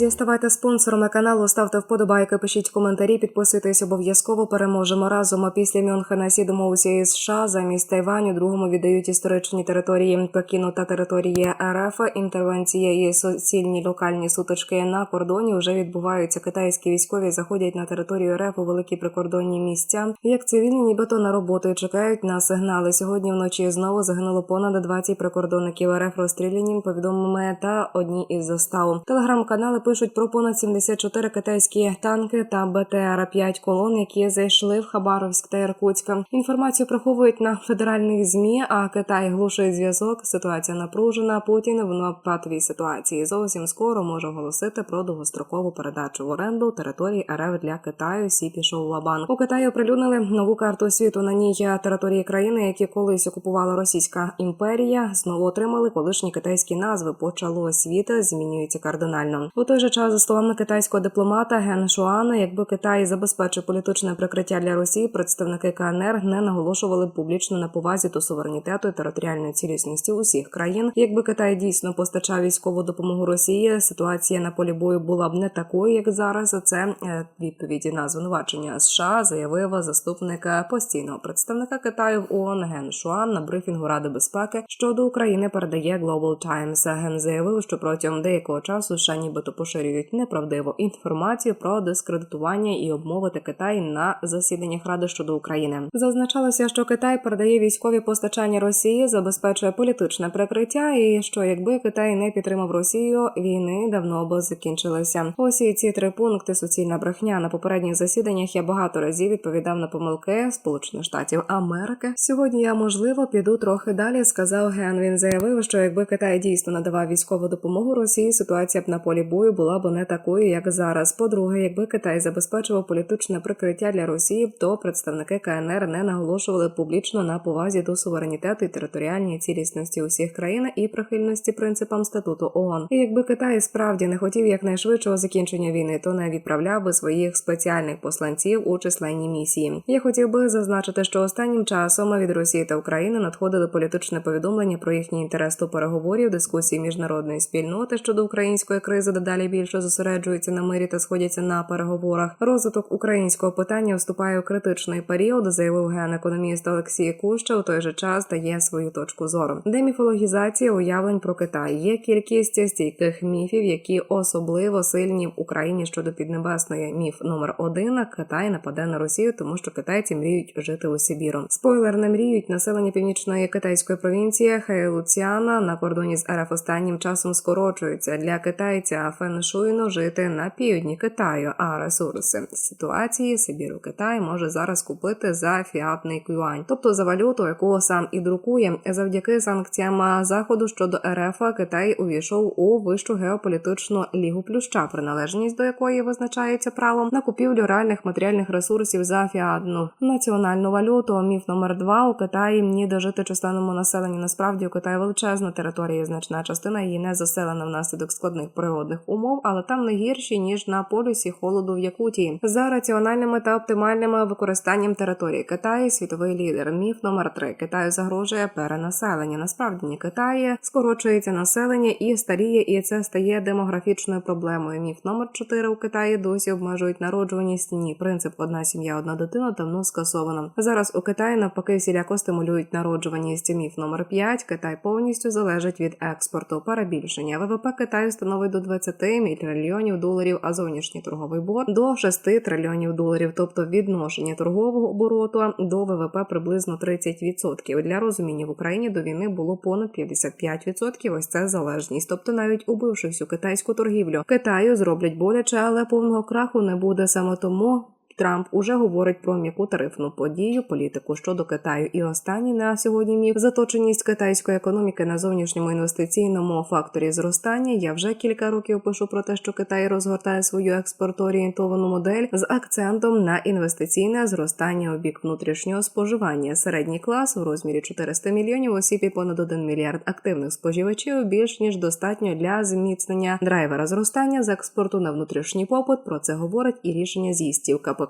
Друзі, ставайте спонсорами каналу, ставте вподобайки, пишіть коментарі, підписуйтесь обов'язково. Переможемо разом. А після Мюнхена сідемо усієї США замість Тайваню. Другому віддають історичні території Пекіну та території РФ. Інтервенція і суцільні локальні сутички на кордоні вже відбуваються. Китайські військові заходять на територію РФ у великі прикордонні місця. Як цивільні, нібито на роботу чекають на сигнали. Сьогодні вночі знову загинуло понад 20 прикордонників РФ розстріляні. Повідомлення та одні із застав. Телеграм-канали пишуть про понад 74 китайські танки та БТР-5 колон, які зайшли в Хабаровськ та Іркутськ. Інформацію приховують на федеральних змі. А Китай глушує зв'язок. Ситуація напружена. Путін в напатовій ситуації зовсім скоро може оголосити про довгострокову передачу в оренду території РФ для Китаю. Сі пішов Лабан. У Китаї оприлюднили нову карту світу. На ній території країни, які колись окупувала Російська імперія, знову отримали колишні китайські назви. Почало світ змінюється кардинально. Той же час, за словами китайського дипломата Ген Шуана, якби Китай забезпечив політичне прикриття для Росії, представники КНР не наголошували публічно на повазі до суверенітету і територіальної цілісності усіх країн. Якби Китай дійсно постачав військову допомогу Росії, ситуація на полі бою була б не такою, як зараз. Це е, відповіді на звинувачення США, заявив заступник постійного представника Китаю в ООН Ген Шуан на брифінгу Ради безпеки щодо України передає Global Times. Ген заявив, що протягом деякого часу США нібито поширюють неправдиву інформацію про дискредитування і обмовити Китай на засіданнях Ради щодо України. Зазначалося, що Китай передає військові постачання Росії, забезпечує політичне прикриття, і що якби Китай не підтримав Росію, війни давно б закінчилися. І ці три пункти суцільна брехня на попередніх засіданнях. Я багато разів відповідав на помилки Сполучених Штатів Америки. Сьогодні я можливо піду трохи далі. Сказав Ген. Він заявив, що якби Китай дійсно надавав військову допомогу Росії, ситуація б на полі бою була б не такою, як зараз. По-друге, якби Китай забезпечував політичне прикриття для Росії, то представники КНР не наголошували публічно на повазі до суверенітету і територіальній цілісності усіх країн і прихильності принципам статуту ООН. І якби Китай справді не хотів якнайшвидшого закінчення війни, то не відправляв би своїх спеціальних посланців у численні місії. Я хотів би зазначити, що останнім часом від Росії та України надходили політичне повідомлення про їхній інтерес до переговорів, дискусії міжнародної спільноти щодо української кризи дедалі більше зосереджуються на мирі та сходяться на переговорах. Розвиток українського питання вступає у критичний період, заявив ген-економіст Олексій Куща. У той же час дає свою точку зору. Деміфологізація уявлень про Китай є кількість стійких міфів, які особливо сильні в Україні щодо піднебесної. Міф номер один Китай нападе на Росію, тому що китайці мріють жити у Сибіру. Спойлер не мріють населення північної китайської провінції Хайлуціана на кордоні з РФ останнім часом скорочується для китайця феншуйно жити на півдні Китаю. А ресурси ситуації Сибіру Китай може зараз купити за фіатний юань, тобто за валюту, яку сам і друкує. Завдяки санкціям заходу щодо РФ Китай увійшов у вищу геополітичну лігу плюща, приналежність до якої визначається правом на купівлю реальних матеріальних ресурсів за фіатну національну валюту. Міф номер два у Китаї ні дожити численному населенню. Насправді у Китаї величезна територія, значна частина її не заселена внаслідок складних природних умов, але там не гірші ніж на полюсі холоду в Якутії. За раціональними та оптимальними використанням території Китаю світовий лідер. Міф номер три Китаю загрожує перенаселення. Насправді ні Китаї скорочується населення і старіє, і це стає демографічною проблемою. Міф номер 4 у Китаї досі обмежують народжуваність. Ні, принцип одна сім'я, одна дитина давно скасовано. Зараз у Китаї навпаки всіляко стимулюють народжуваність. Міф номер 5 Китай повністю залежить від експорту. Перебільшення ВВП Китаю становить до 20 трильйонів доларів, а зовнішній торговий борг до 6 трильйонів доларів, тобто відношення торгового обороту до ВВП приблизно 30%. Для розуміння в Україні до війни було понад 55%. Ось це залежність. Тобто, навіть убивши всю китайську торгівлю, Китаю зроблять боляче, але повного краху не буде саме тому. Трамп уже говорить про м'яку тарифну подію, політику щодо Китаю. І останній на сьогодні міф заточеність китайської економіки на зовнішньому інвестиційному факторі зростання. Я вже кілька років пишу про те, що Китай розгортає свою експортоорієнтовану модель з акцентом на інвестиційне зростання у бік внутрішнього споживання. Середній клас у розмірі 400 мільйонів осіб і понад 1 мільярд активних споживачів більш ніж достатньо для зміцнення драйвера зростання з експорту на внутрішній попит. Про це говорить і рішення з'їстів КПК